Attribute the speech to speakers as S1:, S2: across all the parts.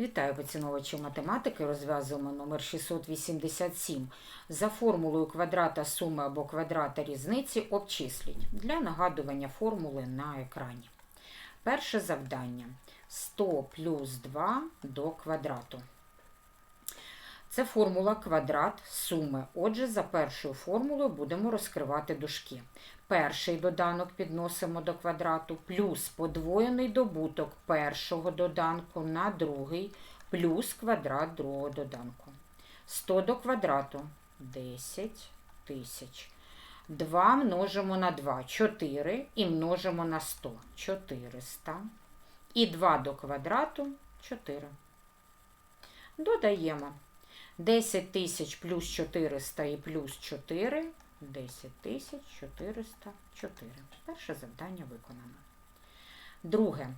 S1: Вітаю поціновувачі математики. Розв'язуємо номер 687. За формулою квадрата суми або квадрата різниці обчисліть. Для нагадування формули на екрані. Перше завдання 100 плюс 2 до квадрату. Це формула квадрат суми. Отже, за першою формулою будемо розкривати дужки. Перший доданок підносимо до квадрату, плюс подвоєний добуток першого доданку на другий, плюс квадрат другого доданку. 100 до квадрату 10 тисяч. 2 множимо на 2 4 і множимо на 100 400. І 2 до квадрату 4. Додаємо 10 тисяч плюс 400 і плюс 4 10 тисяч 404. Перше завдання виконано. Друге.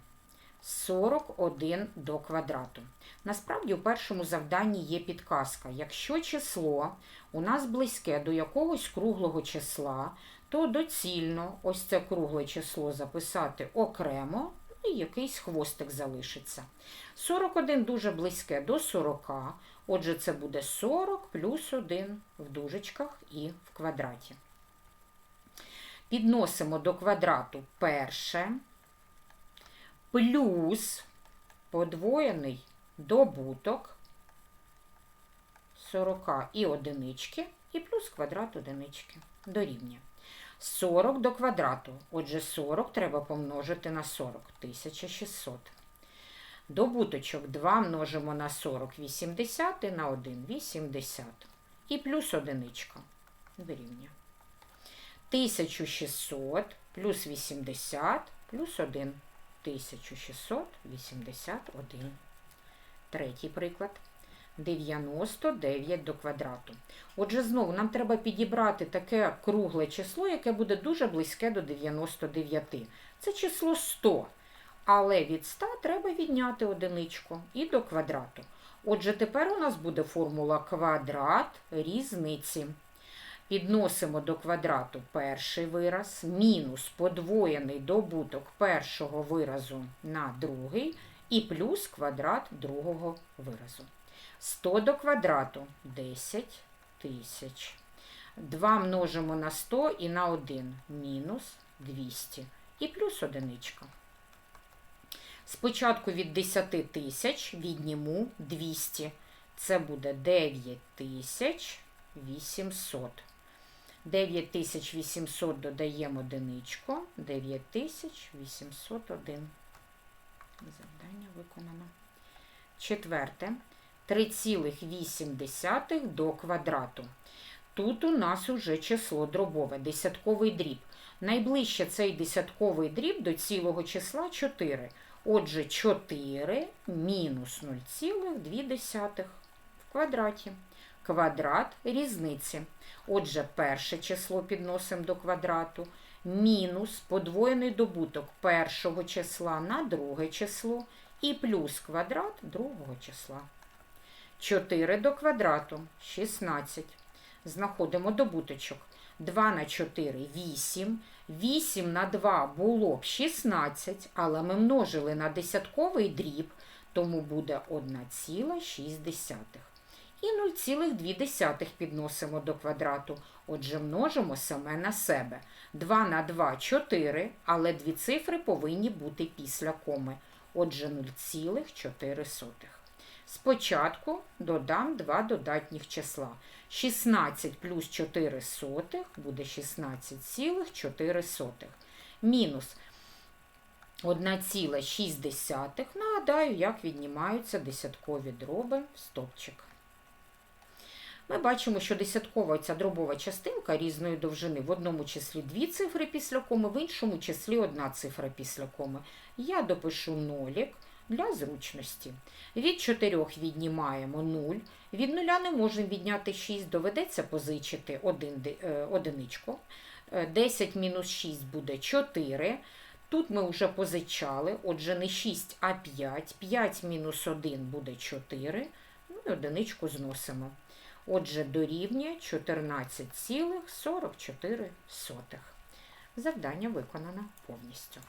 S1: 41 до квадрату. Насправді, у першому завданні є підказка. Якщо число у нас близьке до якогось круглого числа, то доцільно ось це кругле число записати окремо і якийсь хвостик залишиться. 41 дуже близьке до 40. Отже, це буде 40 плюс 1 в дужечках і в квадраті. Підносимо до квадрату перше, плюс подвоєний добуток 40 і одинички, і плюс квадрат одинички дорівнює. 40 до квадрату. Отже, 40 треба помножити на 40 1600. Добуточок 2 множимо на 40 80 і на 1 80. І плюс одиничка дорівнює. 1600 плюс 80 плюс 1 1681. Третій приклад. 99 до квадрату. Отже, знову нам треба підібрати таке кругле число, яке буде дуже близьке до 99. Це число 100. Але від 100 треба відняти одиничку і до квадрату. Отже, тепер у нас буде формула квадрат різниці. Підносимо до квадрату перший вираз, мінус подвоєний добуток першого виразу на другий і плюс квадрат другого виразу. 100 до квадрату 10 тисяч. 2 множимо на 100 і на 1 мінус 200 і плюс одиничка. Спочатку від 10 тисяч відніму 200. Це буде 9800. 9800 додаємо одиничку. 9801. Завдання виконано. Четверте. 3,8 до квадрату. Тут у нас уже число дробове, десятковий дріб. Найближче цей десятковий дріб до цілого числа 4. Отже, 4 мінус 0,2 в квадраті. Квадрат різниці. Отже, перше число підносимо до квадрату. Мінус подвоєний добуток першого числа на друге число і плюс квадрат другого числа. 4 до квадрату 16. Знаходимо добуточок. 2 на 4 8. 8 на 2 було б 16, але ми множили на десятковий дріб, тому буде 1,6. І 0,2 підносимо до квадрату. Отже, множимо саме на себе. 2 на 2 4, але дві цифри повинні бути після коми. Отже, 0,4. Спочатку додам два додатніх числа. 16 плюс 4 сотих буде 16,4. Мінус 1,6. Нагадаю, як віднімаються десяткові дроби в стопчик. Ми бачимо, що десяткова ця дробова частинка різної довжини в одному числі дві цифри після коми, в іншому числі одна цифра після коми. Я допишу нолік для зручності. Від 4 віднімаємо 0. Від 0 не можемо відняти 6, доведеться позичити один, одиничку. 10 мінус 6 буде 4. Тут ми вже позичали, отже, не 6, а 5. 5 мінус 1 буде 4. Ну і одиничку зносимо. Отже, дорівнює 14,44. Завдання виконано повністю.